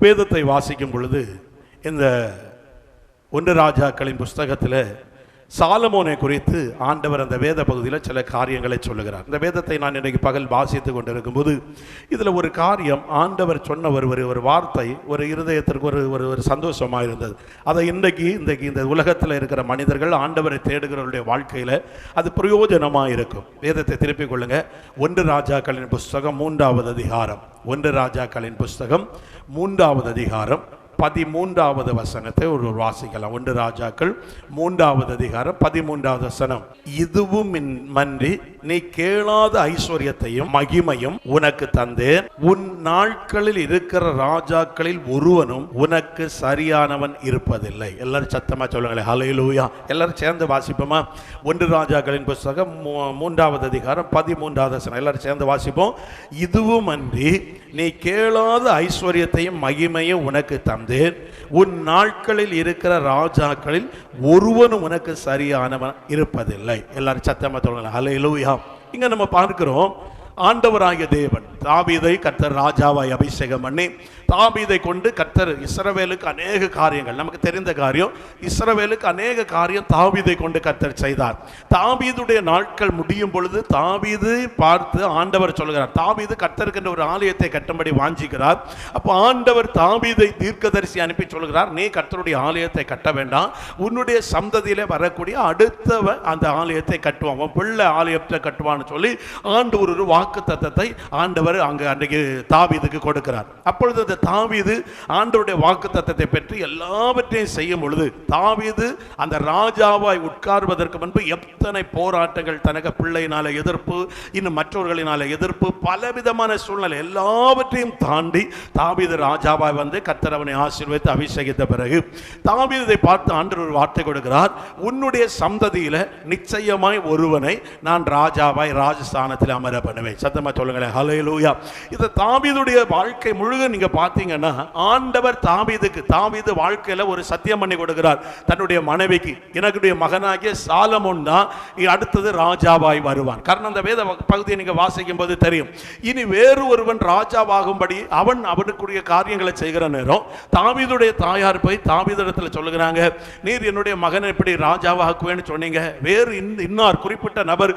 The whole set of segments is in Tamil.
வேதத்தை வாசிக்கும் பொழுது இந்த ஒன்று ராஜாக்களின் புஸ்தகத்தில் சாலமோனை குறித்து ஆண்டவர் அந்த வேத பகுதியில் சில காரியங்களை சொல்லுகிறார். இந்த வேதத்தை நான் இன்றைக்கு பகல் வாசித்து கொண்டிருக்கும்போது இதில் ஒரு காரியம் ஆண்டவர் சொன்ன ஒரு ஒரு ஒரு வார்த்தை ஒரு இருதயத்திற்கு ஒரு ஒரு ஒரு சந்தோஷமாக இருந்தது. அதை இன்றைக்கு இன்றைக்கு இந்த உலகத்தில் இருக்கிற மனிதர்கள் ஆண்டவரை தேடுகிறவருடைய வாழ்க்கையில் அது பிரயோஜனமாக இருக்கும். வேதத்தை திருப்பிக் கொள்ளுங்க. ஒன்று ராஜாக்களின் புஸ்தகம் மூன்றாவது அதிகாரம். ஒன்று ராஜாக்களின் புஸ்தகம் மூன்றாவது அதிகாரம். பதிமூன்றாவது வசனத்தை ஒரு வாசிக்கலாம். ஒன்று ராஜாக்கள் மூன்றாவது அதிகாரம் பதிமூன்றாவது வசனம். இதுவும் மன்றி நீ கேளாத ஐஸ்வர்யத்தையும் மகிமையும் உனக்கு தந்தேன். உன் நாட்களில் இருக்கிற ராஜாக்களில் ஒருவனும் உனக்கு சரியானவன் இருப்பதில்லை. எல்லாரும் சத்தமா சொல்லுங்களேன். ஹலையிலூயா எல்லாரும் சேர்ந்து வாசிப்போமா? ஒன்று ராஜாக்களின் புஸ்தகம் மூ- மூன்றாவது அதிகாரம் பதிமூன்றாவது வசனம். எல்லாரும் சேர்ந்து வாசிப்போம். இதுவும் அன்றி நீ கேளாத ஐஸ்வர்யத்தையும் மகிமையும் உனக்கு தந்தேன். உன் நாட்களில் இருக்கிற ராஜாக்களில் ஒருவனும் உனக்கு சரியானவன் இருப்பதில்லை. எல்லாரும் சத்தமாக தொடங்கலாம் அல்ல ஹalleluya இங்கே நம்ம பார்க்கிறோம் ஆண்டவராகிய தேவன் தாவிதை கர்த்தர் ராஜாவாய் அபிஷேகம் பண்ணி தாபீதை கொண்டு கர்த்தர் இஸ்ரவேலுக்கு அநேக காரியங்கள் நமக்கு தெரிந்த காரியம் இஸ்ரவேலுக்கு அநேக காரியம் தாபீதை கொண்டு கர்த்தர் செய்தார். தாபீதுடைய நாட்கள் முடியும் பொழுது தாபீது பார்த்து ஆண்டவர் சொல்கிறார். தாபீது கர்த்தருக்கு ஒரு ஆலயத்தை கட்டும்படி வாஞ்சிக்கிறார். அப்போ ஆண்டவர் தாபீதை தீர்க்கதரிசி அனுப்பி சொல்கிறார் நீ கர்த்தருடைய ஆலயத்தை கட்ட வேண்டாம். உன்னுடைய சந்ததியிலே வரக்கூடிய அடுத்தவன் அந்த ஆலயத்தை கட்டுவான். உன் பிள்ளை ஆலயத்தை கட்டுவான்னு சொல்லி ஆண்டு ஒரு வாக்கு தத்தத்தை ஆண்டவர் அங்கு அன்றைக்கு தாபீதுக்கு கொடுக்கிறார். அப்பொழுது அந்த தாவீது ஆண்டவருடைய வாக்கு தத்தத்தை பெற்று எல்லாவற்றையும் செய்யும் பொழுது தாவீது அந்த ராஜாவாய் உட்கார்வதற்கு முன்பு எத்தனை போராட்டங்கள் தனக்கு பிள்ளையினால எதிர்ப்பு இன்னும் மற்றவர்களினால எதிர்ப்பு பலவிதமான சூழ்நிலை எல்லாவற்றையும் தாண்டி தாவீது ராஜாவாய் வந்து கத்தரவனை ஆசீர்வதித்து அபிஷேகித்த பிறகு தாவீதை பார்த்து ஆண்டவர் ஒரு வார்த்தை கொடுக்கிறார் உன்னுடைய சந்ததியில நிச்சயமாய் ஒருவனை நான் ராஜாவாய் ராஜஸ்தானத்தில் அமர பண்ணுவேன். சத்தமா சொல்லுங்களேன். ஹalleluya இது தாவீதுடைய வாழ்க்கை முழுக்க நீங்க பார்த்தீங்கன்னா ஆண்டவர் தாவீதுக்கு தாவீது வாழ்க்கையில ஒரு சத்தியம் பண்ணி கொடுக்கிறார். தன்னுடைய மனைவிக்கு எனக்குடைய மகனாகிய சாலமோன் தான் அடுத்தது ராஜாவாய் வருவான். காரணம் அந்த வேத பகுதியை நீங்கள் வாசிக்கும் போது தெரியும். இனி வேறு ஒருவன் ராஜாவாகும்படி அவன் அவனுக்குரிய காரியங்களை செய்கிற நேரம் தாமீதுடைய தாயார் போய் தாவீதிடத்தில் சொல்லுகிறாங்க நீர் என்னுடைய மகனை இப்படி ராஜாவாக்குவேன்னு சொன்னீங்க. வேறு இன்னார் குறிப்பிட்ட நபர்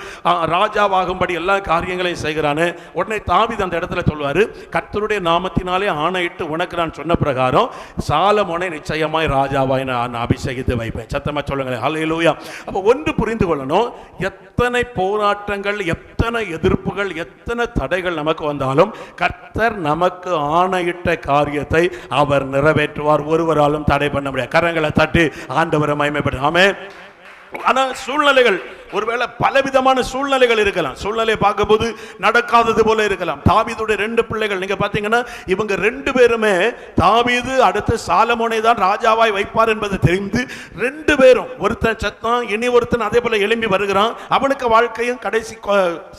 ராஜாவாகும்படி எல்லா காரியங்களையும் செய்கிறானு. உடனே தாவீது அந்த இடத்துல சொல்லுவாரு கர்த்தருடைய நாமத்தினாலே ஆணை ஆணையிட்டு உனக்கு நான் சொன்ன பிரகாரம் சாலமோனை நிச்சயமாய் ராஜாவாய் நான் அபிஷேகித்து வைப்பேன். சத்தமாக சொல்லுங்களேன். ஹalleluya அப்போ ஒன்று புரிந்து கொள்ளணும். எத்தனை போராட்டங்கள் எத்தனை எதிர்ப்புகள் எத்தனை தடைகள் நமக்கு வந்தாலும் கர்த்தர் நமக்கு ஆணையிட்ட காரியத்தை அவர் நிறைவேற்றுவார். ஒருவராலும் தடை பண்ண முடியாது. கரங்களை தட்டி ஆண்டவரை மகிமைப்படு ஆமே சூழ்நிலைகள் ஒருவேளை பலவிதமான சூழ்நிலைகள் இருக்கலாம். சூழ்நிலையை பார்க்கும்போது நடக்காதது போல இருக்கலாம். தாவீதுடைய ரெண்டு பிள்ளைகள் நீங்கள் பார்த்தீங்கன்னா இவங்க ரெண்டு பேருமே தாவீது அடுத்து சாலமோனை தான் ராஜாவாய் வைப்பார் என்பது தெரிந்து ரெண்டு பேரும் ஒருத்தன் செத்தான் இனி ஒருத்தன் அதே போல எழும்பி வருகிறான். அவனுக்கு வாழ்க்கையும் கடைசி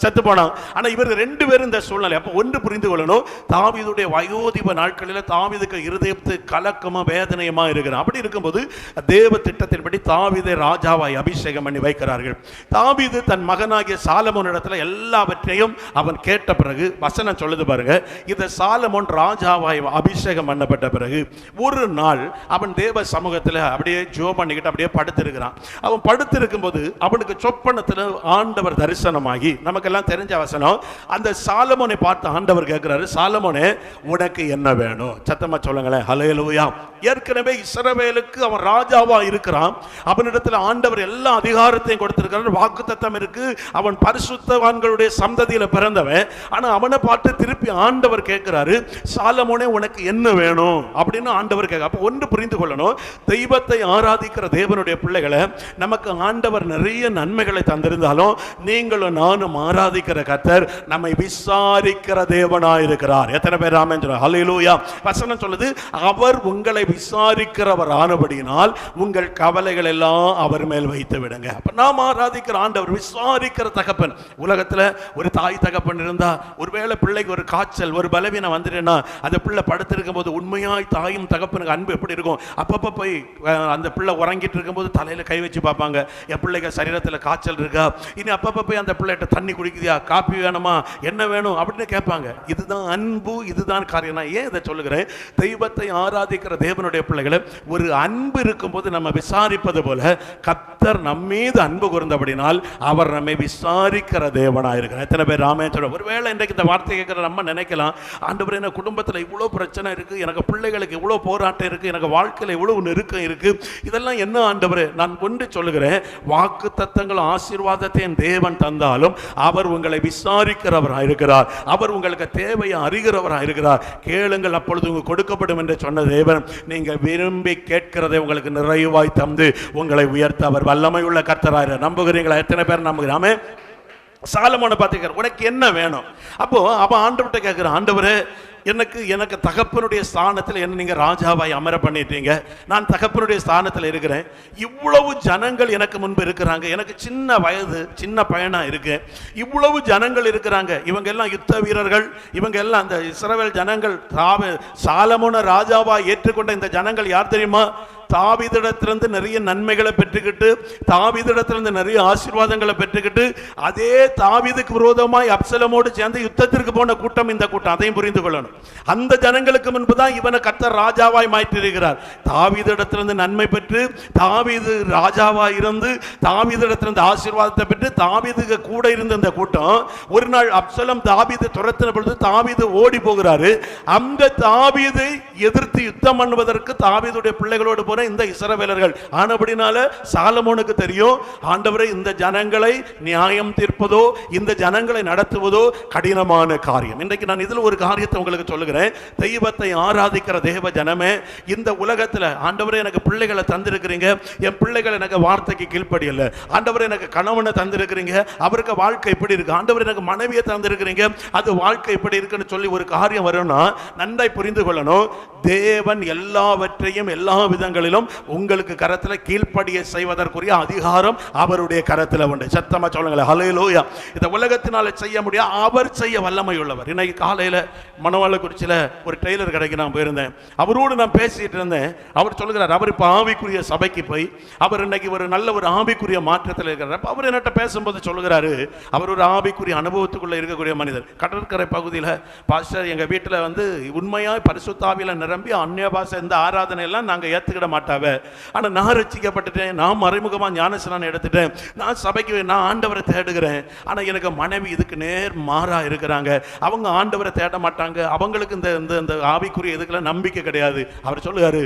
செத்து போனான். ஆனால் இவர் ரெண்டு பேரும் இந்த சூழ்நிலை. அப்போ ஒன்று புரிந்து கொள்ளணும். தாவீதுடைய வயோதிப நாட்களில் தாவீதுக்கு இருதயத்து கலக்கமாக வேதனையுமா இருக்கிறான். அப்படி இருக்கும்போது தேவ திட்டத்தின்படி தாவீதை ராஜாவாய் அபிஷேகம் பண்ணி வைக்கிறார்கள். தாவீது தன் மகனாகிய சாலமோன் இடத்துல எல்லாவற்றையும் அவன் கேட்ட பிறகு வசனம் சொல்லுது பாருங்க இந்த சாலமோன் ராஜாவாய் அபிஷேகம் பண்ணப்பட்ட பிறகு ஒரு நாள் அவன் தேவ சமூகத்தில் அப்படியே ஜோ பண்ணிக்கிட்டு அப்படியே படுத்திருக்கிறான். அவன் படுத்திருக்கும் போது அவனுக்கு சொப்பனத்தில் ஆண்டவர் தரிசனமாகி நமக்கெல்லாம் தெரிஞ்ச வசனம் அந்த சாலமோனை பார்த்து ஆண்டவர் கேட்கிறாரு சாலமோனே உனக்கு என்ன வேணும்? சத்தமா சொல்லுங்களேன் ஹலேலூயா ஏற்கனவே இஸ்ரவேலுக்கு அவன் ராஜாவா இருக்கிறான். அவனிடத்தில் ஆண்டவர் எல்லா அதிகாரத்தையும் கொடுத்திருக்கிறார். வாக்குத்தத்தம் இருக்கு. அவன் பரிசுத்தவான்களுடைய சந்ததியில பிறந்தவன். ஆனா அவனை பார்த்து திருப்பி ஆண்டவர் கேட்கிறாரு சாலமோனே உனக்கு என்ன வேணும்? அப்படின்னு ஆண்டவர் கேட்க அப்ப ஒன்று புரிந்து கொள்ளணும். தெய்வத்தை ஆராதிக்கிற தேவனுடைய பிள்ளைகளை நமக்கு ஆண்டவர் நிறைய நன்மைகளை தந்திருந்தாலும் நீங்களும் நானும் ஆராதிக்கிற கர்த்தர் நம்மை விசாரிக்கிற தேவனாயிருக்கிறார். எத்தனை பேர் ராமன் ஹலிலூயா வசனம் சொல்லுது அவர் உங்களை விசாரிக்கிறவர் ஆனபடியினால் உங்கள் கவலைகள் எல்லாம் அவர் மேல் வைத்து விடுங்க. அப்ப நாம் ஆராதி ஆராதிக்கிற ஆண்டவர் விசாரிக்கிற தகப்பன். உலகத்துல ஒரு தாய் தகப்பன் இருந்தா ஒருவேளை பிள்ளைக்கு ஒரு காய்ச்சல் ஒரு பலவீனம் வந்துட்டேன்னா அந்த பிள்ளை படுத்திருக்கும் போது உண்மையாய் தாயும் தகப்பனுக்கு அன்பு எப்படி இருக்கும்? அப்பப்போ போய் அந்த பிள்ளை உறங்கிட்டு இருக்கும்போது தலையில கை வச்சு பார்ப்பாங்க. என் பிள்ளைக்கு சரீரத்தில் காய்ச்சல் இருக்கா? இனி அப்பப்போ போய் அந்த பிள்ளைகிட்ட தண்ணி குடிக்குதியா? காப்பி வேணுமா? என்ன வேணும்? அப்படின்னு கேட்பாங்க. இதுதான் அன்பு இதுதான் காரியம். நான் ஏன் இதை சொல்லுகிறேன்? தெய்வத்தை ஆராதிக்கிற தேவனுடைய பிள்ளைகளை ஒரு அன்பு இருக்கும்போது நம்ம விசாரிப்பது போல கத்தர் நம்மீது அன்பு கூர்ந்தபடினால் அவர் நம்மை விசாரிக்கிற தேவனாக இருக்கிறார். எத்தனை பேர் ராமேஸ்வரம் ஒருவேளை இன்றைக்கு இந்த வார்த்தை கேட்குற நம்ம நினைக்கலாம். ஆண்டவரே என்ன குடும்பத்தில் இவ்வளோ பிரச்சனை இருக்கு எனக்கு பிள்ளைகளுக்கு இவ்வளோ போராட்டம் இருக்கு எனக்கு வாழ்க்கையில் இவ்வளவு நெருக்கம் இருக்கு. இதெல்லாம் என்ன ஆண்டவர் நான் கொண்டு சொல்லுகிறேன் வாக்கு தத்தங்களும் ஆசீர்வாதத்தை என் தேவன் தந்தாலும் அவர் உங்களை விசாரிக்கிறவராக இருக்கிறார். அவர் உங்களுக்கு தேவையை அறிகிறவராக இருக்கிறார். கேளுங்கள் அப்பொழுது உங்களுக்கு கொடுக்கப்படும் என்று சொன்ன தேவன் நீங்கள் விரும்பி கேட்கிறதை உங்களுக்கு நிறைவாய் தந்து உங்களை உயர்த்த அவர் வல்லமை உள்ள கர்த்தராக நம்புகிறீங்களா எத்தனை பேர் நம்புகிறாமே சாலமோனை பார்த்துக்கிறார். உனக்கு என்ன வேணும்? அப்போ அப்போ ஆண்டவர்கிட்ட கேட்குறான் ஆண்டவர் எனக்கு எனக்கு தகப்பனுடைய ஸ்தானத்தில் என்ன நீங்கள் ராஜாவாய் அமர பண்ணிட்டீங்க? நான் தகப்பனுடைய ஸ்தானத்தில் இருக்கிறேன். இவ்வளவு ஜனங்கள் எனக்கு முன்பு இருக்கிறாங்க. எனக்கு சின்ன வயது சின்ன பயனாக இருக்கு இவ்வளவு ஜனங்கள் இருக்கிறாங்க. இவங்க எல்லாம் யுத்த வீரர்கள். இவங்க எல்லாம் அந்த இஸ்ரவேல் ஜனங்கள் தாவ சாலமோன ராஜாவாக ஏற்றுக்கொண்ட இந்த ஜனங்கள் யார் தெரியுமா? தாவிதிடத்திலிருந்து நிறைய நன்மைகளை பெற்றுக்கிட்டு தாவிதிடத்திலிருந்து நிறைய ஆசீர்வாதங்களை பெற்றுக்கிட்டு அதே தாவிதுக்கு விரோதமாய் அப்சலமோடு சேர்ந்து யுத்தத்திற்கு போன கூட்டம் இந்த கூட்டம். அதையும் புரிந்து கொள்ளணும். அந்த ஜனங்களுக்கு முன்பு தான் இவனை கர்த்தர் ராஜாவாய் மாற்றிருக்கிறார் தாவீதிடத்திலிருந்து நன்மை பெற்று தாவீது ராஜாவாய் இருந்து தாவீதிடத்திலிருந்து ஆசீர்வாதத்தை பெற்று தாவீதுக்கு கூட இருந்த இந்த கூட்டம் ஒரு நாள் அப்சலம் தாவீது துரத்தின பொழுது தாவீது ஓடி போகிறாரு. அந்த தாவீதை எதிர்த்து யுத்தம் பண்ணுவதற்கு தாவீதுடைய பிள்ளைகளோடு போன இந்த இசரவேலர்கள் ஆனபடினால சாலமோனுக்கு தெரியும் ஆண்டவரை இந்த ஜனங்களை நியாயம் தீர்ப்பதோ இந்த ஜனங்களை நடத்துவதோ கடினமான காரியம். இன்றைக்கு நான் இதில் ஒரு காரியத்தை உங்களுக்கு என்று சொல்லுகிறேன். தெய்வத்தை ஆராதிக்கிற தேவ ஜனமே இந்த உலகத்தில் ஆண்டவரே எனக்கு பிள்ளைகளை தந்திருக்கிறீங்க. என் பிள்ளைகள் எனக்கு வார்த்தைக்கு கீழ்ப்படியல ஆண்டவரே எனக்கு கணவனை தந்திருக்கிறீங்க. அவருக்கு வாழ்க்கை எப்படி இருக்கு? ஆண்டவர் எனக்கு மனைவியை தந்திருக்கிறீங்க. அது வாழ்க்கை எப்படி இருக்குன்னு சொல்லி ஒரு காரியம் வரும்னா நன்றாய் புரிந்து கொள்ளணும். தேவன் எல்லாவற்றையும் எல்லா விதங்களிலும் உங்களுக்கு கரத்தில் கீழ்ப்படிய செய்வதற்குரிய அதிகாரம் அவருடைய கரத்தில் உண்டு. சத்தமாக சொல்லுங்களேன். ஹalleluya இந்த உலகத்தினால செய்ய முடியாது அவர் செய்ய வல்லமை உள்ளவர். இன்னைக்கு காலையில் மனவள மணவாளக்குறிச்சியில ஒரு டெய்லர் கடைக்கு நான் போயிருந்தேன். அவரோடு நான் பேசிட்டு இருந்தேன். அவர் சொல்லுகிறார் அவர் இப்போ ஆவிக்குரிய சபைக்கு போய் அவர் இன்னைக்கு ஒரு நல்ல ஒரு ஆவிக்குரிய மாற்றத்தில் இருக்கிறார். அப்போ அவர் என்னட்ட பேசும்போது சொல்லுகிறாரு அவர் ஒரு ஆவிக்குரிய அனுபவத்துக்குள்ளே இருக்கக்கூடிய மனிதர். கடற்கரை பகுதியில் பாஸ்டர் எங்கள் வீட்டில் வந்து உண்மையாக பரிசுத்தாவியில் நிரம்பி அந்நிய பாஷை இந்த ஆராதனை எல்லாம் நாங்க ஏத்துக்கிட மாட்டாவ. ஆனா நான் ரசிக்கப்பட்டுட்டேன் நான் மறைமுகமாக ஞானஸ்நானம் எடுத்துட்டேன். நான் சபைக்கு நான் ஆண்டவரை தேடுகிறேன். ஆனால் எனக்கு மனைவி இதுக்கு நேர் மாறாக இருக்கிறாங்க. அவங்க ஆண்டவரை தேட மாட்டாங்க. அவங்களுக்கு இந்த இந்த இந்த ஆவிக்குரிய இதுக்கெல்லாம் நம்பிக்கை கிடையாது. அவர் சொல்லுவார்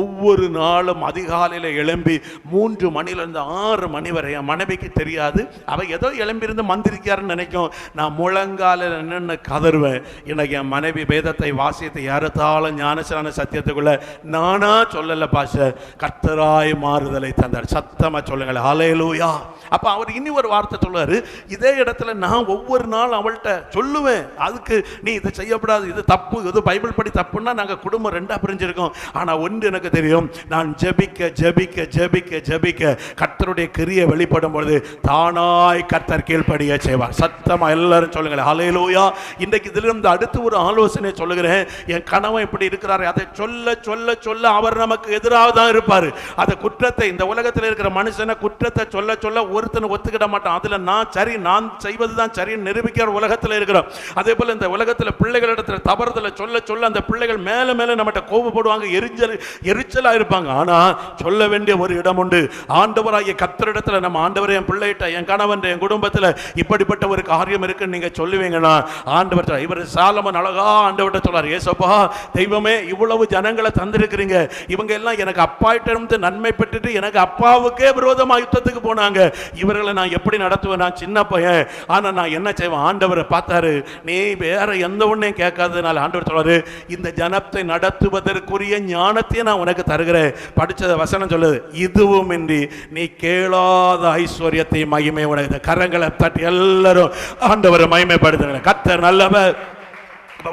ஒவ்வொரு நாளும் அதிகாலையில் எழும்பி மூன்று மணிலேருந்து ஆறு மணி வரை என் மனைவிக்கு தெரியாது. அவள் ஏதோ எழும்பியிருந்து மந்திரிக்காருன்னு நினைக்கும். நான் முழங்காலில் என்னென்ன கதறுவேன். எனக்கு என் மனைவி வேதத்தை வாசியத்தை யாரத்தாலும் ஞானசான சத்தியத்துக்குள்ள நானா சொல்லலை பாஷ கர்த்தராய் மாறுதலை தந்தார். சத்தமாக சொல்லுங்களேன் அலையலூயா அப்போ அவர் இனி ஒரு வார்த்தை சொல்லுவாரு. இதே இடத்துல நான் ஒவ்வொரு நாள் அவள்கிட்ட சொல்லுவேன். அதுக்கு நீ இதை செய்யக்கூடாது இது தப்பு எது பைபிள் படி தப்புன்னா நாங்கள் குடும்பம் ரெண்டாக பிரிஞ்சிருக்கோம். ஆனால் ஒன்று எனக்கு தெரியும் நான் ஜெபிக்க ஜெபிக்க ஜெபிக்க ஜெபிக்க கத்தருடைய கிரியை வெளிப்படும் பொழுது தானாய் கத்தர் கீழ்ப்படிய செய்வார். சத்தமாக எல்லாரும் சொல்லுங்களேன். அலையிலோயா இன்றைக்கு இதிலிருந்து அடுத்து ஒரு ஆலோசனை சொல்லுகிறேன். என் கணவன் இப்படி இருக்கிறாரு அதை சொல்ல சொல்ல சொல்ல அவர் நமக்கு எதிராக தான் இருப்பார். அதை குற்றத்தை இந்த உலகத்தில் இருக்கிற மனுஷனை குற்றத்தை சொல்ல சொல்ல ஒருத்தனை ஒத்துக்கிட மாட்டான். அதில் நான் சரி நான் செய்வது தான் சரின்னு நிரூபிக்கிற உலகத்தில் இருக்கிறோம். அதே போல் இந்த உலகத்தில் பிள்ளைகளிடத்தில் தவறுதலை சொல்ல சொல்ல அந்த பிள்ளைகள் மேலே மேலே நம்மகிட்ட கோபப்படுவாங்க எரிஞ்சல் எரிச்சலாக இருப்பாங்க. ஆனால் சொல்ல வேண்டிய ஒரு இடம் உண்டு. ஆண்டவராகிய கத்தரிடத்துல நம்ம ஆண்டவர் என் பிள்ளைகிட்ட என் கணவன் என் குடும்பத்தில் இப்படிப்பட்ட ஒரு காரியம் இருக்குன்னு நீங்கள் சொல்லுவீங்கன்னா ஆண்டவர் இவர் சாலமன் அழகா ஆண்டவர்கிட்ட சொல்றார் ஏசப்பா தெய்வமே இவ்வளவு ஜனங்களை தந்திருக்கிறீங்க. இவங்க எல்லாம் எனக்கு அப்பாயிட்டிருந்து நன்மை பெற்றுட்டு எனக்கு அப்பாவுக்கே விரோதமாக யுத்தத்துக்கு போனாங்க. இவர்களை நான் எப்படி நடத்துவேன்? நான் சின்ன பையன். ஆனால் நான் என்ன செய்வேன்? ஆண்டவரை பார்த்தாரு. நீ வேற எந்த ஒன்றையும் கேட்காததுனால ஆண்டவர் சொல்வார் இந்த ஜனத்தை நடத்துவதற்குரிய ஞானத்தையும் நான் உனக்கு தருகிறேன். படிச்ச வசனம் சொல்லுது இதுவும் இன்றி நீ கேளாத ஐஸ்வர்யத்தை மகிமை உனக்கு கரங்களை தட்டி எல்லாரும் ஆண்டவரை மகிமைப்படுத்துங்க. கத்தர் நல்லவர்.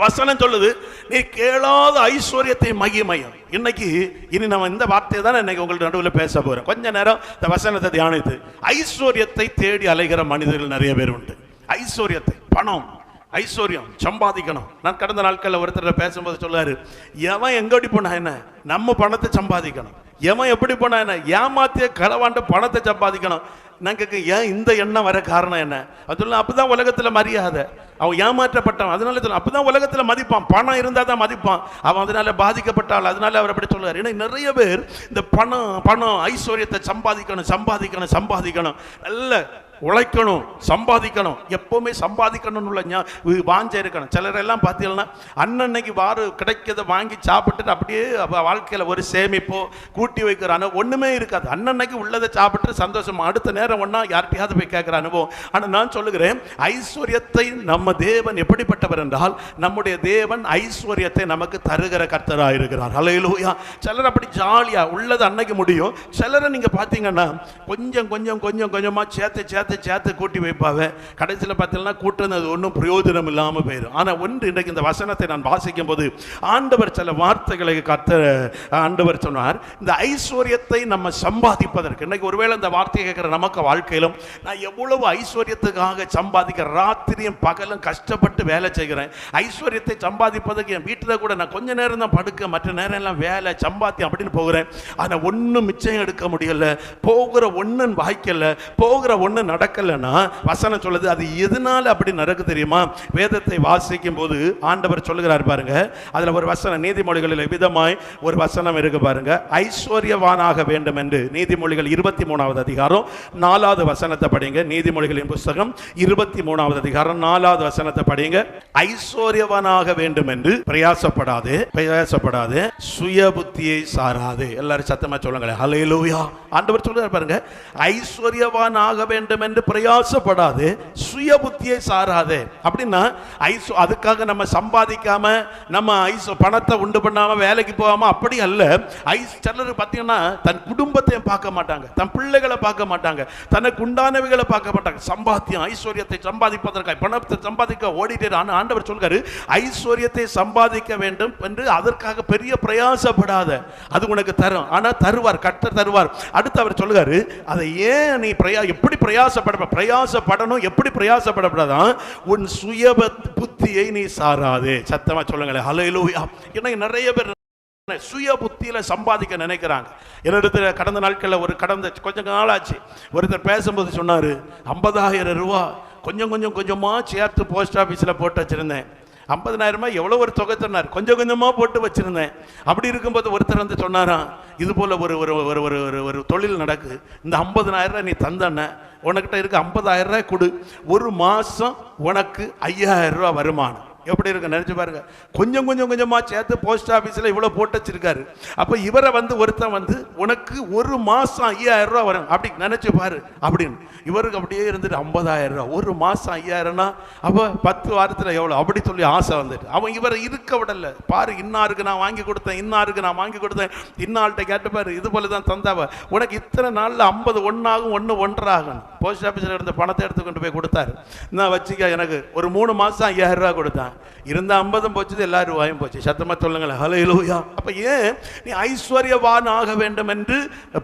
வசனம் சொல்லுது நீ கேளாத ஐஸ்வர்யத்தை மகிமையும். இன்னைக்கு இனி நம்ம இந்த வார்த்தையை தான் இன்னைக்கு உங்கள்ட்ட நடுவில் பேச போறோம். கொஞ்ச நேரம் இந்த வசனத்தை தியானித்து ஐஸ்வர்யத்தை தேடி அலைகிற மனிதர்கள் நிறைய பேர் உண்டு. ஐஸ்வர்யத்தை பணம் ஐஸ்வர்யம் சம்பாதிக்கணும். நான் கடந்த நாட்களில் ஒருத்தர் பேசும்போது சொல்லாரு எவன் எங்கடி போனா என்ன? நம்ம பணத்தை சம்பாதிக்கணும். எவன் எப்படி போனா என்ன? ஏமாத்திய களவாண்ட பணத்தை சம்பாதிக்கணும். நான் கேட்க ஏன் இந்த எண்ணம் வர காரணம் என்ன? அது சொல்ல அப்பதான் உலகத்தில் மரியாதை. அவன் ஏமாற்றப்பட்டான் அதனால சொல்ல அப்பதான் உலகத்தில் மதிப்பான். பணம் இருந்தால் தான் மதிப்பான். அவன் அதனால பாதிக்கப்பட்டாள் அதனால அவர் அப்படி சொல்லுவார் ஏன்னா நிறைய பேர் இந்த பணம் பணம் ஐஸ்வர்யத்தை சம்பாதிக்கணும் சம்பாதிக்கணும் சம்பாதிக்கணும். நல்ல உழைக்கணும் சம்பாதிக்கணும். எப்போவுமே சம்பாதிக்கணும்னு உள்ள ஞா- இருக்கணும். சிலரெல்லாம் பார்த்தீங்கன்னா அன்னன்னைக்கு வாரு கிடைக்கிறத வாங்கி சாப்பிட்டுட்டு அப்படியே வாழ்க்கையில் ஒரு சேமிப்போ கூட்டி வைக்கிற அனுபவம் ஒன்றுமே இருக்காது. அன்னன்னைக்கு உள்ளதை சாப்பிட்டு சந்தோஷம் அடுத்த நேரம் ஒன்றா யார்கிட்டயாவது போய் கேட்குற அனுபவம். ஆனால் நான் சொல்லுகிறேன் ஐஸ்வர்யத்தை நம்ம தேவன் எப்படிப்பட்டவர் என்றால் நம்முடைய தேவன் ஐஸ்வர்யத்தை நமக்கு தருகிற கர்த்தராக இருக்கிறார் அலையிலூயா சிலர் அப்படி ஜாலியாக உள்ளது அன்னைக்கு முடியும். சிலரை நீங்கள் பார்த்தீங்கன்னா கொஞ்சம் கொஞ்சம் கொஞ்சம் கொஞ்சமாக சேர்த்து சேர்த்து சேர்த்து கூட்டி வைப்பாங்க. கடைசியில் பார்த்தீங்கன்னா கூட்டினது ஒன்றும் பிரயோஜனம் இல்லாமல் போயிடும் ஆனால் ஒன்று இன்றைக்கு இந்த வசனத்தை நான் வாசிக்கும் போது ஆண்டவர் சில வார்த்தைகளை கத்த ஆண்டவர் சொன்னார். இந்த ஐஸ்வர்யத்தை நம்ம சம்பாதிப்பதற்கு. இன்னைக்கு ஒருவேளை இந்த வார்த்தையை கேட்குற நமக்கு வாழ்க்கையிலும் நான் எவ்வளவு ஐஸ்வர்யத்துக்காக சம்பாதிக்கிற ராத்திரியும் பகலும் கஷ்டப்பட்டு வேலை செய்கிறேன். ஐஸ்வர்யத்தை சம்பாதிப்பதற்கு என் வீட்டில் கூட நான் கொஞ்ச நேரம் தான் படுக்க மற்ற நேரம் எல்லாம் வேலை சம்பாத்தி அப்படின்னு போகிறேன். ஆனால் ஒன்றும் மிச்சம் எடுக்க முடியல. போகிற ஒன்றும் வாய்க்கல. போகிற ஒன்று நடக்கலைன்னா வசனம் சொல்லுது அது எதனால அப்படி நடக்கு தெரியுமா? வேதத்தை வாசிக்கும் போது ஆண்டவர் சொல்லுகிறார் பாருங்க அதுல ஒரு வசனம் நீதிமொழிகளில் விதமாய் ஒரு வசனம் இருக்கு பாருங்க ஐஸ்வர்யவானாக வேண்டும் என்று நீதிமொழிகள் இருபத்தி மூணாவது அதிகாரம் நாலாவது வசனத்தை படிங்க நீதிமொழிகளின் புஸ்தகம் இருபத்தி மூணாவது அதிகாரம் நாலாவது வசனத்தை படிங்க ஐஸ்வர்யவானாக வேண்டும் என்று பிரயாசப்படாது பிரயாசப்படாது சுய புத்தியை சாராது. எல்லாரும் சத்தமா சொல்லுங்களேன். ஹலோ ஆண்டவர் சொல்றாரு பாருங்க ஐஸ்வர்யவானாக வேண்டும் என்று பிரயாசப்படாது சுய புத்தியை சாராதே. அப்படின்னா ஐசோ அதுக்காக நம்ம சம்பாதிக்காம நம்ம ஐசோ பணத்தை உண்டு பண்ணாம வேலைக்கு போகாம அப்படி அல்ல. ஐஸ் சிலர் பார்த்தீங்கன்னா தன் குடும்பத்தை பார்க்க மாட்டாங்க. தன் பிள்ளைகளை பார்க்க மாட்டாங்க. தனக்கு உண்டானவைகளை பார்க்க மாட்டாங்க. சம்பாத்தியம் ஐஸ்வர்யத்தை சம்பாதிப்பதற்காக பணத்தை சம்பாதிக்க ஓடிட்டு ஆனா ஆண்டவர் சொல்கிறாரு ஐஸ்வர்யத்தை சம்பாதிக்க வேண்டும் என்று அதற்காக பெரிய பிரயாசப்படாத. அது உனக்கு தரும். ஆனா தருவார் கட்ட தருவார். அடுத்து அவர் சொல்லுகிறாரு அதை ஏன் நீ பிரயா எப்படி பிரயாசப்பட பிரயாசப்படணும். எப்படி பிரயாசப்படப்படாதான்? உன் சுய புத்தியை நீ சாராதே. சத்தமா சொல்லுங்களேன். ஹalleluya இன்னைக்கு நிறைய பேர் சுய புத்தியில் சம்பாதிக்க நினைக்கிறாங்க. என்னிடத்தில் கடந்த நாட்களில் ஒரு கடந்த கொஞ்சம் நாளாச்சு. ஒருத்தர் பேசும்போது சொன்னார் ஐம்பதாயிரம் ரூபா கொஞ்சம் கொஞ்சம் கொஞ்சமாக சேர்த்து போஸ்ட் ஆஃபீஸில் போட்டு வச்சுருந்தேன். ஐம்பதனாயிரமா எவ்வளோ ஒரு தொகை சொன்னார். கொஞ்சம் கொஞ்சமாக போட்டு வச்சிருந்தேன். அப்படி இருக்கும்போது ஒருத்தர் வந்து சொன்னாராம் இது போல் ஒரு ஒரு ஒரு ஒரு ஒரு ஒரு தொழில் நடக்கு இந்த ஐம்பதனாயிரம் நீ தந்தன உனக்கிட்ட இருக்க ஐம்பதாயிரம் ரூபாய் கொடு. ஒரு மாதம் உனக்கு ஐயாயிரம் வருமானம். எப்படி இருக்கு? நினைச்சு பாருங்க. கொஞ்சம் கொஞ்சம் கொஞ்சமாக சேர்த்து போஸ்ட் ஆஃபீஸில் இவ்வளோ போட்டு வச்சிருக்காரு. அப்போ இவரை வந்து ஒருத்தன் வந்து உனக்கு ஒரு மாதம் ஐயாயிரம் ரூபாய் வரும். அப்படி நினைச்சு பாரு அப்படின்னு. இவருக்கு அப்படியே இருந்துட்டு ஐம்பதாயிரம் ரூபா. ஒரு மாதம் ஐயாயிரம்னா அப்போ பத்து வாரத்தில் எவ்வளோ அப்படி சொல்லி ஆசை வந்துட்டு. அவன் இவரை இருக்க விடல. பாரு இன்னாருக்கு நான் வாங்கி கொடுத்தேன் இன்னாருக்கு நான் வாங்கி கொடுத்தேன். இன்னாள்கிட்ட கேட்டு பாரு இது போல தான் தந்தாவ. உனக்கு இத்தனை நாளில் ஐம்பது ஒன்றாகும் ஒன்று ஒன்றாகும். போஸ்ட் ஆஃபீஸில் இருந்த பணத்தை எடுத்து கொண்டு போய் கொடுத்தாரு. நான் வச்சுக்க எனக்கு ஒரு மூணு மாதம் ஐயாயிரம் ரூபா கொடுத்தான். இருந்த ஐம்பதும் போச்சு எல்லா ரூபாயும் போச்சு. சத்தமாக சொல்லுங்களேன். ஹலோ இலோயா அப்போ ஏன் நீ ஐஸ்வர்யவான் ஆக வேண்டும் என்று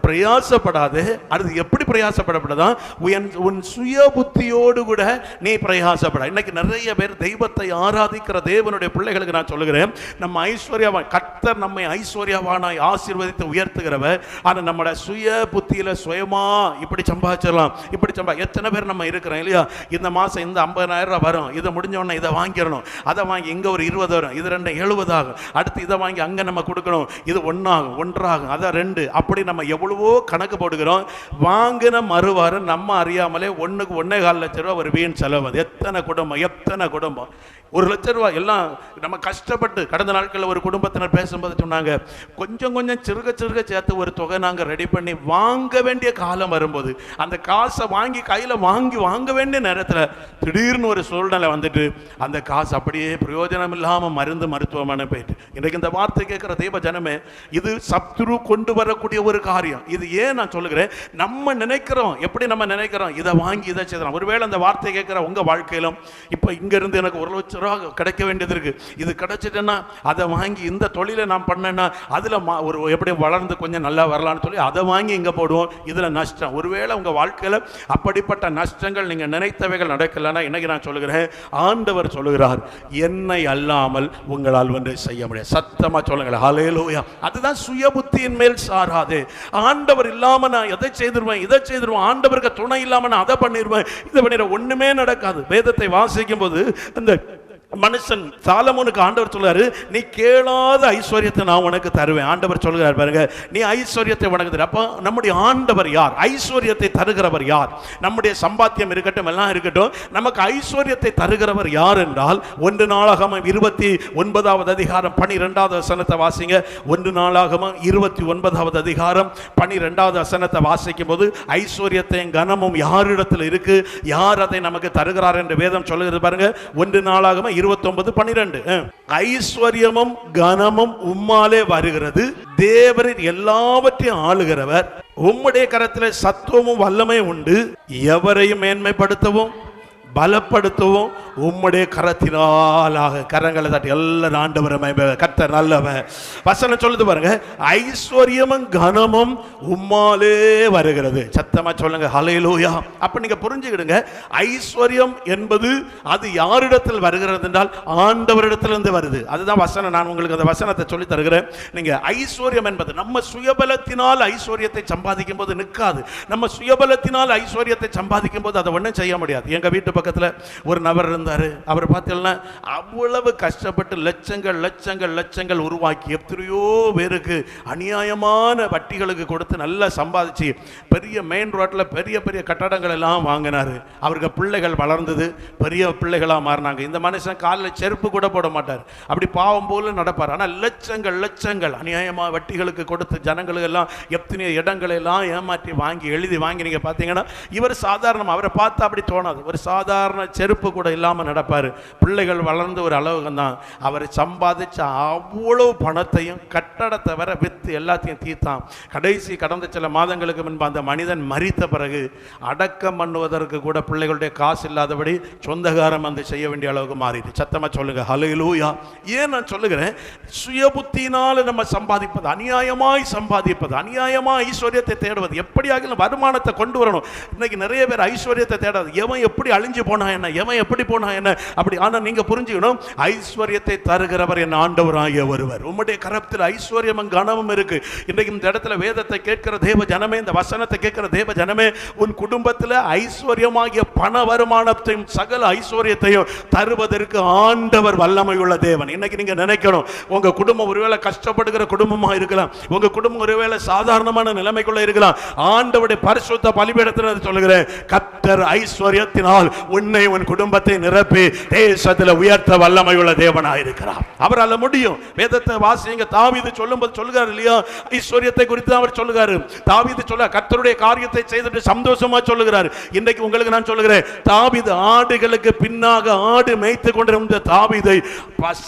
பிரயாசப்படாது? அடுத்து எப்படி பிரயாசப்படப்படாதான் உன் உன் சுய புத்தியோடு கூட நீ பிரயாசப்பட. இன்னைக்கு நிறைய பேர் தெய்வத்தை ஆராதிக்கிற தேவனுடைய பிள்ளைகளுக்கு நான் சொல்லுகிறேன். நம்ம ஐஸ்வர்யவான் கர்த்தர் நம்மை ஐஸ்வர்யவானாய் ஆசீர்வதித்து உயர்த்துகிறவர். ஆனால் நம்மளோட சுய புத்தியில் சுயமா இப்படி சம்பாதிச்சிடலாம். இப்படி சம்பா எத்தனை பேர் நம்ம இருக்கிறோம் இல்லையா? இந்த மாதம் இந்த ஐம்பதாயிரம் ரூபா வரும். இதை முடிஞ்ச உடனே இதை வாங்கிடணும். அதை வாங்கி இங்கே ஒரு இருபது வரும் இது ரெண்டு எழுபது ஆகும். அடுத்து இதை வாங்கி அங்கே நம்ம கொடுக்கணும் இது ஒன்றாகும் ஒன்றாகும் அதை ரெண்டு. அப்படி நம்ம எவ்வளவோ கணக்கு போடுகிறோம். வாங்கின மறுவாரம் நம்ம அறியாமலே ஒன்றுக்கு ஒன்னே கால் லட்ச ரூபா ஒரு வீண் செலவு. அது எத்தனை குடும்பம் எத்தனை குடும்பம். ஒரு லட்ச ரூபா எல்லாம் நம்ம கஷ்டப்பட்டு கடந்த நாட்களில் ஒரு குடும்பத்தினர் பேசும்போது சொன்னாங்க கொஞ்சம் கொஞ்சம் சிறுக சிறுக சேர்த்து ஒரு தொகை நாங்கள் ரெடி பண்ணி வாங்க வேண்டிய காலம் வரும்போது அந்த காசை வாங்கி கையில் வாங்கி வாங்க வேண்டிய நேரத்தில் திடீர்னு ஒரு சூழ்நிலை வந்துட்டு அந்த காசு அப்படியே பிரயோஜனம் இல்லாமல் மருந்து மருத்துவமனை போயிட்டு. இன்றைக்கு இந்த வார்த்தை கேட்குற தெய்வ ஜனமே இது சத்ரு கொண்டு வரக்கூடிய ஒரு காரியம். இது ஏன் நான் சொல்லுகிறேன்? நம்ம நினைக்கிறோம். எப்படி நம்ம நினைக்கிறோம்? இதை வாங்கி இதை செய்யலாம். ஒருவேளை அந்த வார்த்தை கேட்குற உங்கள் வாழ்க்கையிலும் இப்போ இங்கேருந்து எனக்கு ஒரு லட்சம் ரூபா கிடைக்க வேண்டியது இருக்கு. இது கிடைச்சிட்டேன்னா அதை வாங்கி இந்த தொழிலை நான் பண்ணேன்னா அதில் மா- ஒரு எப்படி வளர்ந்து கொஞ்சம் நல்லா வரலான்னு சொல்லி அதை வாங்கி இங்கே போடுவோம். இதில் நஷ்டம். ஒருவேளை உங்கள் வாழ்க்கையில் அப்படிப்பட்ட நஷ்டங்கள் நீங்கள் நினைத்தவைகள் நடக்கலைன்னா இன்றைக்கி நான் சொல்லுகிறேன் ஆண்டவர் சொல்லுகிறார் என்னை அல்லாமல் உங்களால் ஒன்று செய்ய முடியாது. சத்தமாக சொல்லுங்களேன். ஹலேலோயா அதுதான் சுய புத்தியின் மேல் சாராது. ஆண்டவர் இல்லாமல் நான் எதை செய்திருவேன் இதை செய்திருவேன். ஆண்டவருக்கு துணை இல்லாமல் நான் அதை பண்ணிடுவேன் இதை பண்ணிடுவேன் ஒன்றுமே நடக்காது. வேதத்தை வாசிக்கும் போது அந்த மனுஷன் சாலமோனுக்கு ஆண்டவர் சொல்கிறாரு நீ கேளாத ஐஸ்வர்யத்தை நான் உனக்கு தருவேன். ஆண்டவர் சொல்கிறார் பாருங்க நீ ஐஸ்வர்யத்தை உனக்கு தரு அப்போ நம்முடைய ஆண்டவர் யார்? ஐஸ்வர்யத்தை தருகிறவர் யார்? நம்முடைய சம்பாத்தியம் இருக்கட்டும் எல்லாம் இருக்கட்டும் நமக்கு ஐஸ்வர்யத்தை தருகிறவர் யார் என்றால் ஒன்று நாளாகமம் இருபத்தி ஒன்பதாவது அதிகாரம் பனிரெண்டாவது வசனத்தை வாசிங்க. ஒன்று நாளாகமம் இருபத்தி ஒன்பதாவது அதிகாரம் பனிரெண்டாவது வசனத்தை வாசிக்கும் போது ஐஸ்வர்யத்தையும் கனமும் யாரிடத்தில் இருக்கு? யார் அதை நமக்கு தருகிறார்? என்று வேதம் சொல்லுகிறது பாருங்க. ஒன்று நாளாகமம் இருபத்தொன்பது பனிரெண்டு ஐஸ்வர்யமும் கனமும் உம்மாலே வருகிறது. தேவரின் எல்லாவற்றையும் ஆளுகிறவர். உம்முடைய கரத்தில் சத்துவமும் வல்லமையும் உண்டு. எவரையும் மேன்மைப்படுத்தவும் பலப்படுத்தவும் உம்முடைய கரத்தினாலாக கரங்களை தட்டி எல்லாம் ஆண்டவரமை கத்த நல்லவன் வசனம் சொல்லுது பாருங்க ஐஸ்வர்யமும் கனமும் உம்மாலே வருகிறது. சத்தமா சொல்லுங்க ஹalleluya. அப்ப நீங்க புரிஞ்சுக்கிடுங்க ஐஸ்வர்யம் என்பது அது யாரிடத்தில் வருகிறது என்றால் ஆண்டவரிடத்திலிருந்து வருது. அதுதான் வசனம். நான் உங்களுக்கு அந்த வசனத்தை சொல்லி தருகிறேன். நீங்க ஐஸ்வர்யம் என்பது நம்ம சுயபலத்தினால் ஐஸ்வர்யத்தை சம்பாதிக்கும் போது நிற்காது. நம்ம சுயபலத்தினால் ஐஸ்வர்யத்தை சம்பாதிக்கும் போது அதை ஒன்றும் செய்ய முடியாது. எங்க வீட்டு பக்கம் பக்கத்தில் ஒரு நபர் இருந்தாரு. அவர் பார்த்தீங்கன்னா அவ்வளவு கஷ்டப்பட்டு லட்சங்கள் லட்சங்கள் லட்சங்கள் உருவாக்கி எத்தனையோ பேருக்கு அநியாயமான வட்டிகளுக்கு கொடுத்து நல்லா சம்பாதிச்சு பெரிய மெயின் ரோட்ல பெரிய பெரிய கட்டடங்கள் எல்லாம் வாங்கினாரு. அவருக்கு பிள்ளைகள் வளர்ந்தது. பெரிய பிள்ளைகளா மாறினாங்க. இந்த மனுஷன் காலில் செருப்பு கூட போட மாட்டார். அப்படி பாவம் போல நடப்பார். ஆனால் லட்சங்கள் லட்சங்கள் அநியாயமாக வட்டிகளுக்கு கொடுத்து ஜனங்களுக்கு எல்லாம் எத்தனையோ இடங்களை எல்லாம் ஏமாற்றி வாங்கி எழுதி வாங்கினீங்க பார்த்தீங்கன்னா இவர் சாதாரணமாக அவரை பார்த்தா அப்படி தோணாது. ஒரு சாதாரண செருப்பு கூட இல்லாம நடப்பார். பிள்ளைகள் வளர்ந்த ஒரு அளவுக்கு தான் அவர் சம்பாதிச்ச அவ்வளவு பணத்தையும் கட்டடத்தை வர வித்து எல்லாத்தையும் தீர்த்தான். கடைசி கடந்த சில மாதங்களுக்கு முன்பு அந்த மனிதன் மறித்த பிறகு அடக்கம் பண்ணுவதற்கு கூட பிள்ளைகளுடைய காசு இல்லாதபடி சொந்தகாரம் வந்து செய்ய வேண்டிய அளவுக்கு மாறிடு சத்தமா சொல்லுங்க ஹalleluya. ஏன் நான் சொல்லுகிறேன்? சுய புத்தினால் நம்ம சம்பாதிப்பது அநியாயமாய் சம்பாதிப்பது அநியாயமாக ஐஸ்வர்யத்தை தேடுவது எப்படியாக வருமானத்தை கொண்டு வரணும். இன்னைக்கு நிறைய பேர் ஐஸ்வர்யத்தை தேடாது. எவன் எப்படி அழிஞ்சு போனா என்ன? எவன் எப்படி போனா என்ன? அப்படி ஆனால் நீங்க புரிஞ்சுக்கணும் ஐஸ்வர்யத்தை தருகிறவர் என் ஆண்டவராகிய ஒருவர். உம்முடைய கரத்தில் ஐஸ்வர்யமும் கனமும் இருக்கு. இன்றைக்கு இந்த இடத்துல வேதத்தை கேட்கிற தேவ ஜனமே இந்த வசனத்தை கேட்கிற தேவ ஜனமே உன் குடும்பத்தில் ஐஸ்வர்யமாகிய பண வருமானத்தையும் சகல ஐஸ்வர்யத்தையும் தருவதற்கு ஆண்டவர் வல்லமை உள்ள தேவன். இன்னைக்கு நீங்க நினைக்கணும் உங்க குடும்பம் ஒருவேளை கஷ்டப்படுகிற குடும்பமா இருக்கலாம். உங்க குடும்பம் ஒருவேளை சாதாரணமான நிலைமைக்குள்ள இருக்கலாம். ஆண்டவருடைய பரிசுத்த பலிபீடத்தில் சொல்லுகிறேன் கத்தர் ஐஸ்வர்யத்தினால் உன்னை உன் குடும்பத்தை நிரப்பி தேசத்தில் உயர்த்த வல்லமை உள்ள தேவனாய் இருக்கிறார் அவரால் முடியும். வேதத்தை வாசிங்க. தாவிது சொல்லும்போது சொல்லுகிறார் இல்லையா? ஐஸ்வர்யத்தை குறித்து அவர் சொல்லுகிறார். தாவிது சொல்ல கர்த்தருடைய காரியத்தை செய்துட்டு சந்தோஷமா சொல்லுகிறார். இன்றைக்கு உங்களுக்கு நான் சொல்லுகிறேன் தாவிது ஆடுகளுக்கு பின்னாக ஆடு மேய்த்து கொண்டிருந்த தாவிதை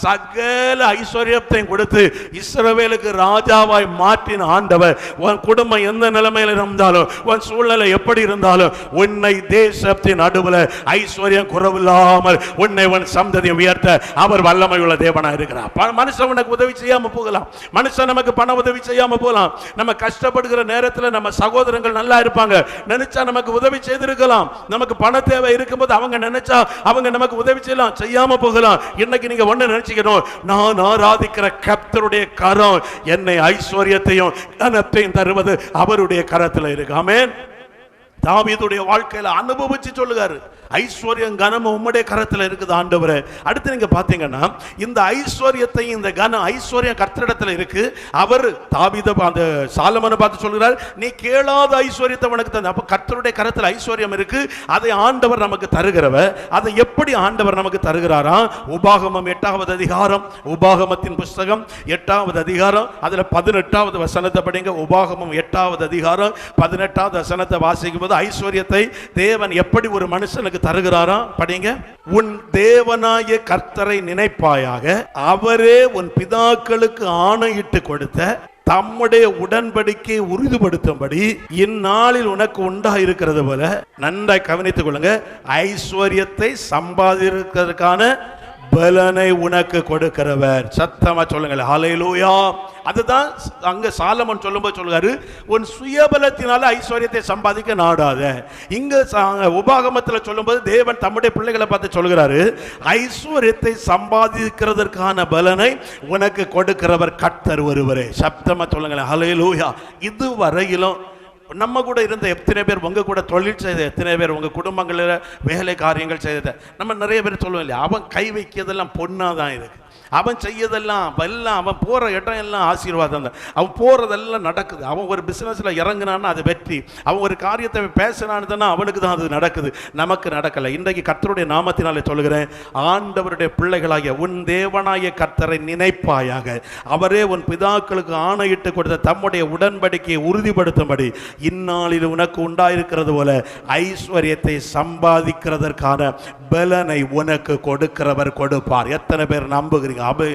சகல ஐஸ்வர்யத்தையும் கொடுத்து இஸ்ரவேலுக்கு ராஜாவாய் மாற்றின ஆண்டவர். உன் குடும்பம் எந்த நிலைமையில் இருந்தாலும் உன் சூழ்நிலை எப்படி இருந்தாலும் உன்னை தேசத்தின் நடுவில் ஐஸ்வர்யம் குறவில்லாமல் உன்னை உன் சந்ததியை உயர்த்த அவர் வல்லமை உள்ள தேவனா இருக்கிறார். ப- மனுஷன் உனக்கு உதவி செய்யாமல் போகலாம். மனுஷன் நமக்கு பண உதவி செய்யாமல் போகலாம். நம்ம கஷ்டப்படுகிற நேரத்தில் நம்ம சகோதரங்கள் நல்லா இருப்பாங்க. நினைச்சா நமக்கு உதவி செய்திருக்கலாம். நமக்கு பண தேவை இருக்கும்போது அவங்க நினைச்சா அவங்க நமக்கு உதவி செய்யலாம். செய்யாம போகலாம். இன்னைக்கு நீங்க ஒண்ணு நினைச்சுக்கணும். நான் ஆராதிக்கிற கர்த்தருடைய கரம் என்னை ஐஸ்வர்யத்தையும் கனத்தையும் தருவது அவருடைய கரத்தில் இருக்கு. ஆமேன். தாவீதுடைய வாழ்க்கையில அனுபவிச்சு சொல்லுகாரு. ஐஸ்வர்யம் கனமும் உம்முடைய கரத்தில் இருக்குது ஆண்டவர். அடுத்து நீங்க பாத்தீங்கன்னா இந்த ஐஸ்வர்யத்தை இந்த கனம் ஐஸ்வர்யம் கர்த்தரிடத்துல இருக்கு. அவர் தாபித அந்த சாலமனை பார்த்து சொல்கிறார் நீ கேளாத ஐஸ்வர்யத்தை உனக்கு தந்த. அப்போ கர்த்தருடைய கரத்தில் ஐஸ்வர்யம் இருக்கு. அதை ஆண்டவர் நமக்கு தருகிறவர் அதை எப்படி ஆண்டவர் நமக்கு தருகிறாரா உபாகமம் எட்டாவது அதிகாரம் உபாகமத்தின் புஸ்தகம் எட்டாவது அதிகாரம் அதில் பதினெட்டாவது வசனத்தை படிங்க. உபாகமம் எட்டாவது அதிகாரம் பதினெட்டாவது வசனத்தை வாசிக்கும் போது ஐஸ்வர்யத்தை தேவன் எப்படி ஒரு மனுஷனுக்கு தருகிறாராம் படிங்க. உன் தேவனாய கர்த்தரை நினைப்பாயாக அவரே உன் பிதாக்களுக்கு ஆணையிட்டு கொடுத்த தம்முடைய உடன்படிக்கை உறுதிப்படுத்தும்படி இந்நாளில் உனக்கு உண்டாயிருக்கிறது போல நன்றாய் கவனித்துக் கொள்ளுங்க. ஐஸ்வர்யத்தை சம்பாதிக்கிறதுக்கான பலனை உனக்கு கொடுக்கிறவர். சத்தமா சொல்லுங்கள். அலையிலூயா அதுதான் அங்க சாலமன் சொல்லும்போது சொல்கிறாரு உன் சுயபலத்தினால ஐஸ்வர்யத்தை சம்பாதிக்க நாடாத. இங்க உபாகமத்தில் சொல்லும்போது தேவன் தம்முடைய பிள்ளைகளை பார்த்து சொல்கிறாரு ஐஸ்வர்யத்தை சம்பாதிக்கிறதற்கான பலனை உனக்கு கொடுக்கிறவர் கத்தர் ஒருவரே. சப்தமா சொல்லுங்களேன் ஹalleluya. இதுவரையிலும் நம்ம கூட இருந்த எத்தனை பேர் உங்கள் கூட தொழில் செய்த எத்தனை பேர் உங்கள் குடும்பங்களில் வேலை காரியங்கள் செய்த நம்ம நிறைய பேர் சொல்லுவோம் இல்லையா அவன் கை வைக்கிறதெல்லாம் பொண்ணாக தான் இருக்கு. அவன் செய்யதெல்லாம் எல்லாம் அவன் போகிற இடம் எல்லாம் ஆசீர்வாதம் தான். அவன் போகிறதெல்லாம் நடக்குது. அவன் ஒரு பிஸ்னஸில் இறங்குனான்னு அது வெற்றி. அவன் ஒரு காரியத்தை பேசினான்னு தானே அவனுக்கு தான் அது நடக்குது. நமக்கு நடக்கலை. இன்றைக்கு கர்த்தருடைய நாமத்தினாலே சொல்கிறேன் ஆண்டவருடைய பிள்ளைகளாகிய உன் தேவனாய கர்த்தரை நினைப்பாயாக. அவரே உன் பிதாக்களுக்கு ஆணையிட்டு கொடுத்த தம்முடைய உடன்படிக்கையை உறுதிப்படுத்தும்படி இந்நாளில் உனக்கு உண்டாயிருக்கிறது போல ஐஸ்வர்யத்தை சம்பாதிக்கிறதற்கான பலனை உனக்கு கொடுக்கிறவர் கொடுப்பார். எத்தனை பேர் நம்புகிறீங்க? அப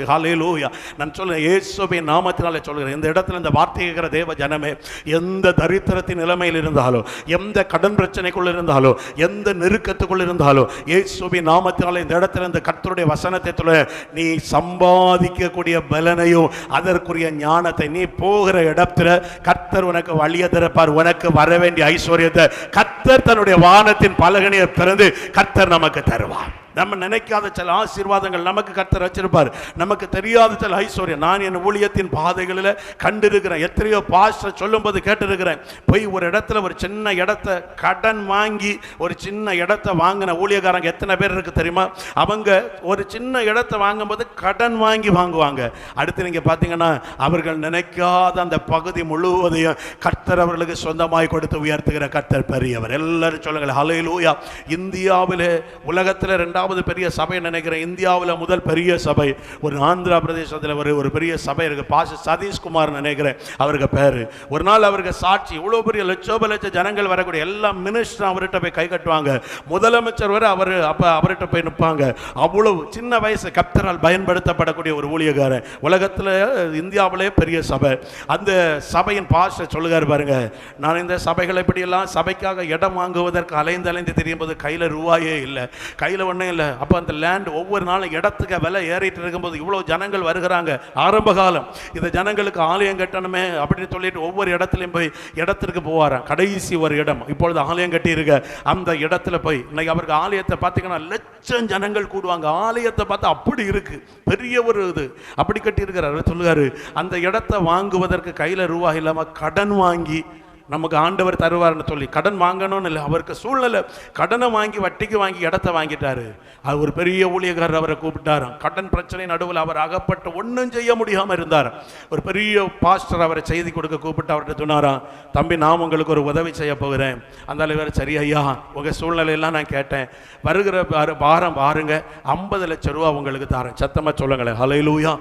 லூயா நான் சொல்கிறேன் இயேசுவின் நாமத்தினாலே சொல்கிறேன் இந்த இடத்துல இந்த வார்த்தை கேட்குற தேவ ஜனமே எந்த தரித்திரத்தின் நிலைமையில் இருந்தாலோ எந்த கடன் பிரச்சனைக்குள்ள இருந்தாலோ எந்த நெருக்கத்துக்குள் இருந்தாலோ இயேசுவின் நாமத்தினாலே இந்த இடத்துல இந்த கர்த்தருடைய வசனத்தை சொல்ல நீ சம்பாதிக்கக்கூடிய பலனையும் அதற்குரிய ஞானத்தை நீ போகிற இடத்துல கர்த்தர் உனக்கு வழியை திறப்பார். உனக்கு வர வேண்டிய ஐஸ்வர்யத்தை கர்த்தர் தன்னுடைய வானத்தின் பலகனியை திறந்து கர்த்தர் நமக்கு தருவார். நம்ம நினைக்காத சில ஆசீர்வாதங்கள் நமக்கு கர்த்தர் வச்சிருப்பார். நமக்கு தெரியாத சில ஐஸ்வர்யம். நான் என் ஊழியத்தின் பாதைகளில் கண்டிருக்கிறேன். எத்தனையோ பாஸ்டர் சொல்லும்போது கேட்டிருக்கிறேன். போய் ஒரு இடத்துல ஒரு சின்ன இடத்த கடன் வாங்கி ஒரு சின்ன இடத்த வாங்கின ஊழியக்காரங்க எத்தனை பேர் இருக்கு தெரியுமா? அவங்க ஒரு சின்ன இடத்த வாங்கும்போது கடன் வாங்கி வாங்குவாங்க. அடுத்து நீங்கள் பார்த்தீங்கன்னா அவர்கள் நினைக்காத அந்த பகுதி முழுவதையும் கர்த்தர் அவர்களுக்கு சொந்தமாய் கொடுத்து உயர்த்துகிற கர்த்தர் பெரியவர். எல்லாரும் சொல்லுங்கள் ஹலையிலூயா இந்தியாவிலே உலகத்தில் ரெண்டாவது பெரிய சபை நினைக்கிறேன்? இந்தியாவில் முதல் பெரிய சபை. ஒரு ஆந்திரா பிரதேசத்தில் ஒரு ஒரு பெரிய சபை இருக்கு. பாச சதீஷ்குமார் நினைக்கிறேன். அவருக்கு பேர். ஒரு நாள் அவருக்கு சாட்சி. இவ்வளோ பெரிய லட்சோப லட்ச ஜனங்கள் வரக்கூடிய எல்லா மினிஸ்டரும் அவர்கிட்ட போய் கை கட்டுவாங்க. முதலமைச்சர் வரை அவர் அப்போ அவர்கிட்ட போய் நிற்பாங்க அவ்வளவு சின்ன வயசு கப்தரால் பயன்படுத்தப்படக்கூடிய ஒரு ஊழியக்காரன். உலகத்தில் இந்தியாவிலே பெரிய சபை. அந்த சபையின் பாஸ்டர் சொல்லுகார் பாருங்க. நான் இந்த சபைகளை இப்படியெல்லாம் சபைக்காக இடம் வாங்குவதற்கு அலைந்து அலைந்து தெரியும் போது கையில் ரூபாயே இல்லை. கையில் ஒன்றும் இல்லை. அப்போ அந்த லேண்ட் ஒவ்வொரு நாளும் இடத்துக்கு விலை ஏறிட்டு இருக்கும்போது இவ்வளோ ஜனங்கள் வருகிறாங்க. ஆரம்ப காலம். இந்த ஜனங்களுக்கு ஆலயம் கட்டணுமே அப்படின்னு சொல்லிட்டு ஒவ்வொரு இடத்துலையும் போய் இடத்திற்கு போவாராம். கடைசி ஒரு இடம். இப்பொழுது ஆலயம் கட்டியிருக்க அந்த இடத்துல போய் இன்னைக்கு அவருக்கு ஆலயத்தை பார்த்தீங்கன்னா லட்சம் ஜனங்கள் கூடுவாங்க. ஆலயத்தை பார்த்தா அப்படி இருக்கு. பெரிய ஒரு இது. அப்படி கட்டியிருக்கிறார். சொல்லுவார் அந்த இடத்தை வாங்குவதற்கு கையில் ரூபாய் இல்லாமல் கடன் வாங்கி நமக்கு ஆண்டவர் தருவார்னு சொல்லி கடன் வாங்கணும்னு இல்லை அவருக்கு சூழ்நிலை. கடனை வாங்கி வட்டிக்கு வாங்கி இடத்த வாங்கிட்டாரு. அது ஒரு பெரிய ஊழியக்காரர் அவரை கூப்பிட்டாராம். கடன் பிரச்சனை நடுவில் அவர் அகப்பட்டு ஒன்றும் செய்ய முடியாமல் இருந்தார். ஒரு பெரிய பாஸ்டர் அவரை செய்தி கொடுக்க கூப்பிட்டு அவர்கிட்ட சொன்னாராம் தம்பி நான் உங்களுக்கு ஒரு உதவி செய்ய போகிறேன். அந்த இவர் சரி ஐயா உங்கள் சூழ்நிலையெல்லாம் நான் கேட்டேன். வருகிற வார- வாரம் பாருங்க ஐம்பது லட்சம் ரூபா உங்களுக்கு தரேன். சத்தமாக சொல்லுங்களேன். ஹலையிலூயா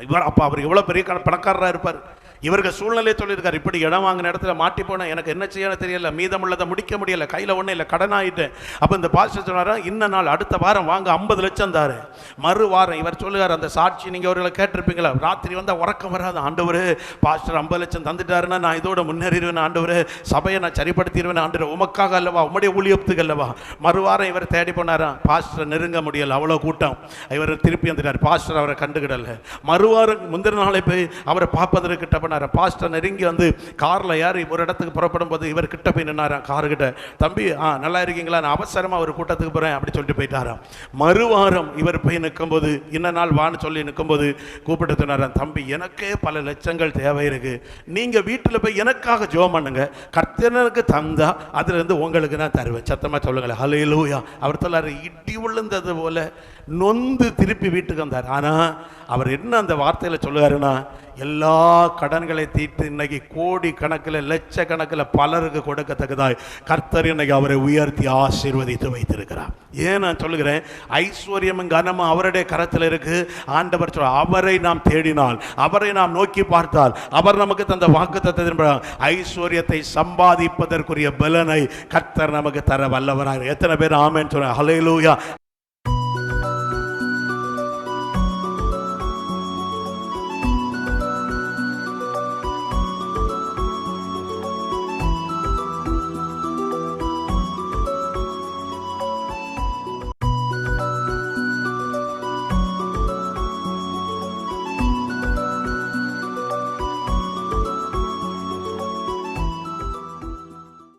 இவர் அப்போ அவர் எவ்வளோ பெரிய கண- இருப்பார். இவர்கள் சூழ்நிலை சொல்லியிருக்காரு. இப்படி இடம் வாங்கின இடத்துல மாட்டி போனேன் எனக்கு என்ன செய்யணும் தெரியல. மீதமுள்ளதை முடிக்க முடியல. கையில் ஒன்றும் இல்லை. கடன் ஆகிட்டேன் அப்போ இந்த பாஸ்டர் சொன்னாரா இன்ன நாள் அடுத்த வாரம் வாங்க ஐம்பது லட்சம் தாரு. மறு வாரம் இவர் சொல்லுகிறார் அந்த சாட்சி நீங்கள் அவர்களை கேட்டிருப்பீங்களா? ராத்திரி வந்தால் உறக்கம் வராது. ஆண்டவர் பாஸ்டர் ஐம்பது லட்சம் தந்துட்டாருன்னா நான் இதோட முன்னேறிடுவேன். ஆண்டவர் சபையை நான் சரிப்படுத்திடுவேன். ஆண்டவர் உமக்காக அல்லவா உம்முடைய ஊழியத்துக்கு அல்லவா? மறுவாரம் இவர் தேடி போனாரா? பாஸ்டர் நெருங்க முடியலை. அவ்வளோ கூட்டம். இவர் திருப்பி வந்துட்டார். பாஸ்டர் அவரை கண்டுக்கிடல. மறுவாரம் முந்தின நாளை போய் அவரை பார்ப்பதற்கு கிட்ட பண்ணார் பாஸ்டர் நெருங்கி வந்து காரில் ஏறி ஒரு இடத்துக்கு புறப்படும் போது இவர் கிட்ட போய் நின்னாராம் கார்கிட்ட தம்பி ஆ நல்லா இருக்கீங்களா? நான் அவசரமாக ஒரு கூட்டத்துக்கு போகிறேன் அப்படி சொல்லிட்டு போயிட்டாராம். மறுவாரம் இவர் போய் நிற்கும்போது இன்ன நாள் வான்னு சொல்லி நிற்கும்போது கூப்பிட்டு சொன்னாராம் தம்பி எனக்கே பல லட்சங்கள் தேவை இருக்குது நீங்கள் வீட்டில் போய் எனக்காக ஜோம் பண்ணுங்க. கர்த்தனருக்கு தந்தா அதுலேருந்து உங்களுக்கு நான் தருவேன். சத்தமாக சொல்லுங்களேன். ஹalleluya அவர் சொல்லார் இடி விழுந்தது போல நொந்து திருப்பி வீட்டுக்கு வந்தார். ஆனால் அவர் என்ன அந்த வார்த்தையில் சொல்லுவாருன்னா எல்லா கடன்களை தீர்த்து இன்னைக்கு கோடி கணக்கில் லட்ச கணக்கில் பலருக்கு கொடுக்கத்தக்கதாய் கர்த்தர் இன்னைக்கு அவரை உயர்த்தி ஆசீர்வதித்து வைத்திருக்கிறார். ஏன் நான் சொல்லுகிறேன்? ஐஸ்வர்யமும் கனமும் அவருடைய கரத்தில் இருக்கு. ஆண்டவர் சொல் அவரை நாம் தேடினால் அவரை நாம் நோக்கி பார்த்தால் அவர் நமக்கு தந்த வாக்கு ஐஸ்வர்யத்தை சம்பாதிப்பதற்குரிய பலனை கர்த்தர் நமக்கு தர வல்லவராக எத்தனை பேர் ஆமேன்னு சொல்ற ஹalleluya.